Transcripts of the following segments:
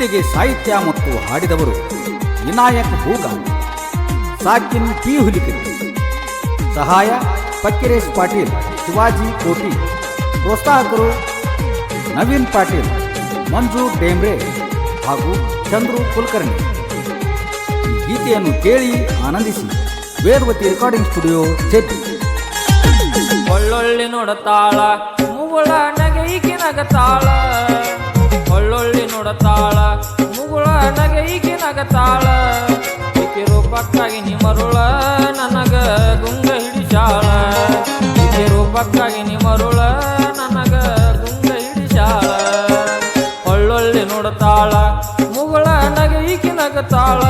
ಗೀತೆಗೆ ಸಾಹಿತ್ಯ ಮತ್ತು ಹಾಡಿದವರು ವಿನಾಯಕ್ ಭೂಗ ಸಾಕಿನ್ ಪಿ ಹುಲಿಕಟ್ಟಿ ಸಹಾಯ ಪಕ್ಕಿರೇಶ್ ಪಾಟೀಲ್, ಶಿವಾಜಿ ಕೋಟಿ. ಪ್ರೋತ್ಸಾಹಕರು ನವೀನ್ ಪಾಟೀಲ್, ಮಂಜು ಡೇಮ್ರೆ ಹಾಗೂ ಚಂದ್ರು ಕುಲಕರ್ಣಿ. ಗೀತೆಯನ್ನು ಕೇಳಿ ಆನಂದಿಸಿ. ವೇದವತಿ ರೆಕಾರ್ಡಿಂಗ್ ಸ್ಟುಡಿಯೋ ಚೆಟ್ಟಿ ಒಳ್ಳೊಳ್ಳೆ ನೋಡತಾಳ ಮುಗುಳ ನಗೈಕಿ ನಗತಾಳ. ಒಳ್ಳೊಳ್ಳಿ ಮುಗುಳ ಮುಗುಳ ನಗೈಕಿ ನಗತಾಳ ಈಕೆ ರೂಪಕ್ಕಾಗಿ ನಿ ಮರುಳ ನನಗ ಗುಂಗ ಹಿಡಿಸಾಳ. ಈಕೆ ರೂಪಕ್ಕಾಗಿ ನಿ ಮರುಳ ನನಗ ಗುಂಗ ಹಿಡಿಸಾಳ. ಒಳ್ಳೊಳ್ಳೆ ನೋಡತಾಳ ಮುಗುಳ ನಗೈಕಿ ನಗತಾಳ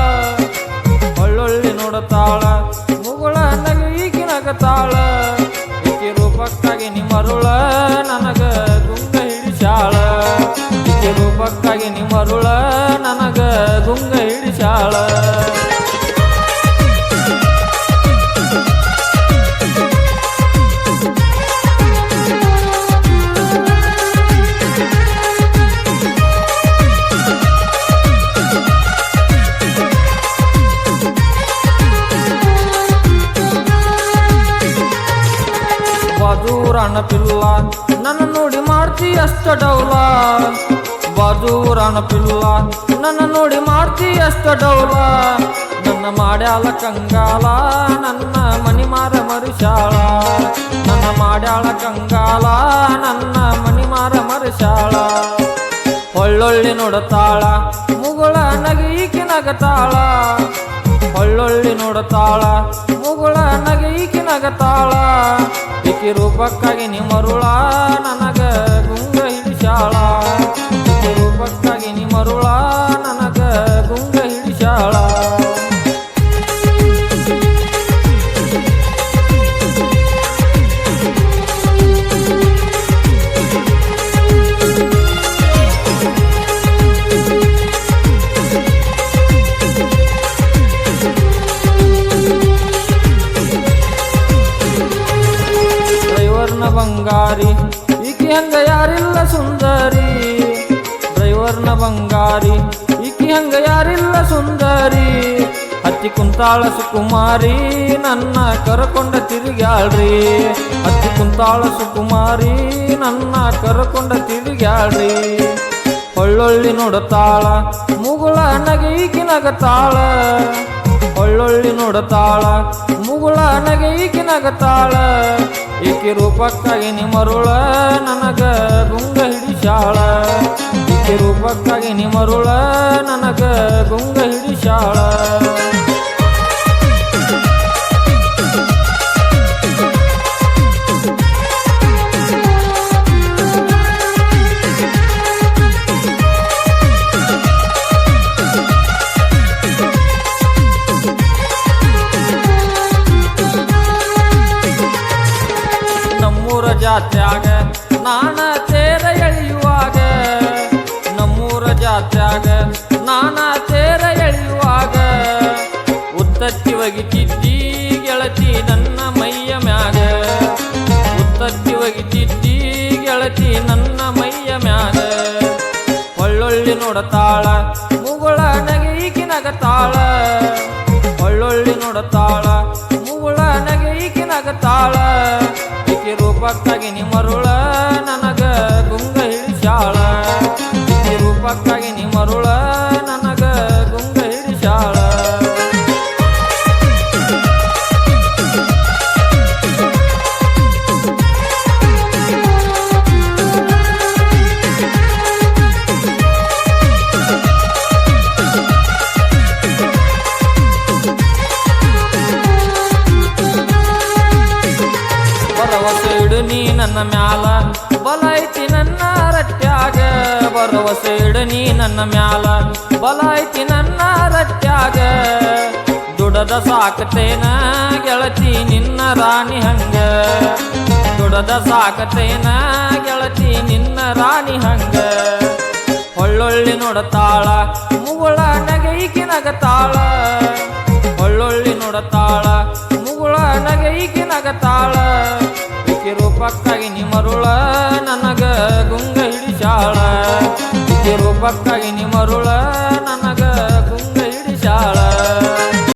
ಬಾಜೂರನ ಪಿಲ್ಲ, ನನ್ನ ನೋಡಿ ಮಾಡ್ತಿ ಅಷ್ಟ ಡೌಲ ಬಾದೂರ ಪಿಲ್ಲ, ನನ್ನ ನೋಡಿ ಮಾಡ್ತಿ ಅಷ್ಟ ಡೌಲ ನನ್ನ ಮಾಡ್ಯಾಳ ಕಂಗಾಲ, ನನ್ನ ಮನಿ ಮಾರ ಮರಿಶಾಳ ನನ್ನ ಮಾಡ್ಯಾಳ ಕಂಗಾಲ, ನನ್ನ ಮನಿ ಮಾರ ಮರಿಶಾಳ ಹೊಳ್ಳೊಳ್ಳಿ ನೋಡತಾಳ, ಮುಗುಳ ನಗೀಕಿ ನಗತಾಳ. ಹೊಳ್ಳೊಳ್ಳಿ ನೋಡತಾಳ, ಮುಗುಳ ನಗೈಕಿ ನಗತಾಳ. ಈಕಿ ರೂಪಕ್ಕಾಗಿ ನಿಮ್ಮರುಳ ನನಗ ಹಂಗ ಯಾರಿಲ್ಲ ಸುಂದರಿ? ಡ್ರೈವರ್ನ ಬಂಗಾರಿ, ಈಕಿ ಹಂಗ ಯಾರಿಲ್ಲ ಸುಂದರಿ? ಹತ್ತಿ ಕುಂತಾಳ ಸುಕುಮಾರಿ, ನನ್ನ ಕರಕೊಂಡ ತಿರುಗ್ಯಾಳ್ರಿ. ಹತ್ತಿ ಕುಂತಾಳ ಸುಕುಮಾರಿ, ನನ್ನ ಕರಕೊಂಡ ತಿರುಗ್ಯಾಳ್ರಿ. ಒಳ್ಳೊಳ್ಳಿ ನೋಡತಾಳ, ಮುಗುಳ ನಗೈಕಿ ನಗತಾಳ. ಒಳ್ಳೊಳ್ಳಿ ನೋಡತಾಳ, ಮುಗುಳ ನಗೈಕಿ ನಗತಾಳ. ಈಕೆ ರೂಪಕ್ಕಾಗಿ ನಿಮರುಳ ನನಗ ಗುಂಗ ಹಿಡಿಸಾಳ ಈಕೆ ರೂಪಕ್ಕಾಗಿ ನಿಮರುಳ ನನಗ ಗುಂಗ ಜಾತ್ಯಾಗ, ನಾನ ತೇರ ಎಳೆಯುವಾಗ. ನಮ್ಮೂರ ಜಾತ್ಯಾಗ, ನಾನ ತೇರ ಎಳೆಯುವಾಗ. ಉತ್ತತ್ತಿ ಒಗಿತಿದ್ದಿ ಗೆಳತಿ ನನ್ನ ಮೈಯ ಮ್ಯಾಗ. ಉತ್ತತ್ತಿ ಒಗಿತಿದ್ದಿ ಗೆಳತಿ ನನ್ನ ಮೈಯ ಮ್ಯಾಗ. ಒಳ್ಳೊಳ್ಳಿ ನೋಡತಾಳ, ಮುಗುಳ ನಗೈಕಿ ತಾಳ ಒಳ್ಳೊಳ್ಳಿ ನೋಡತಾಳ ರೂಪಕ್ಕಾಗಿ ನಿಮ್ಮರುಳ ನನಗ ಮ್ಯಾಲ ಬಲ ನನ್ನ ರಟ್ಯಾಗ, ಭರವಸೆ ಇಡು ನೀ ನನ್ನ ಮ್ಯಾಲ. ಬಲ ನನ್ನ ರಟ್ಯಾಗ, ದುಡದ ಸಾಕತೇನ ಗೆಳತಿ ನಿನ್ನ ರಾಣಿ ಹಂಗ. ದುಡದ ಸಾಕತೇನ ಗೆಳತಿ ನಿನ್ನ ರಾಣಿ ಹಂಗ. ಹೊಳ್ಳೊಳ್ಳಿ ನೋಡತಾಳ, ಮುಗುಳ ನಗೈಕಿ ನಗತಾಳ. ಹೊಳ್ಳೊಳ್ಳಿ ನೋಡತಾಳ, ಮುಗುಳ ನಗೈಕಿ ನಗತಾಳ. ಈಕೆ ರೂಪಕ್ಕಾಗಿ ನಿಮರುಳ ನನಗ ಗುಂಗ ಹಿಡಿಸಾಳ. ಈಕೆ ರೂಪಕ್ಕಾಗಿ ನಿಮರುಳ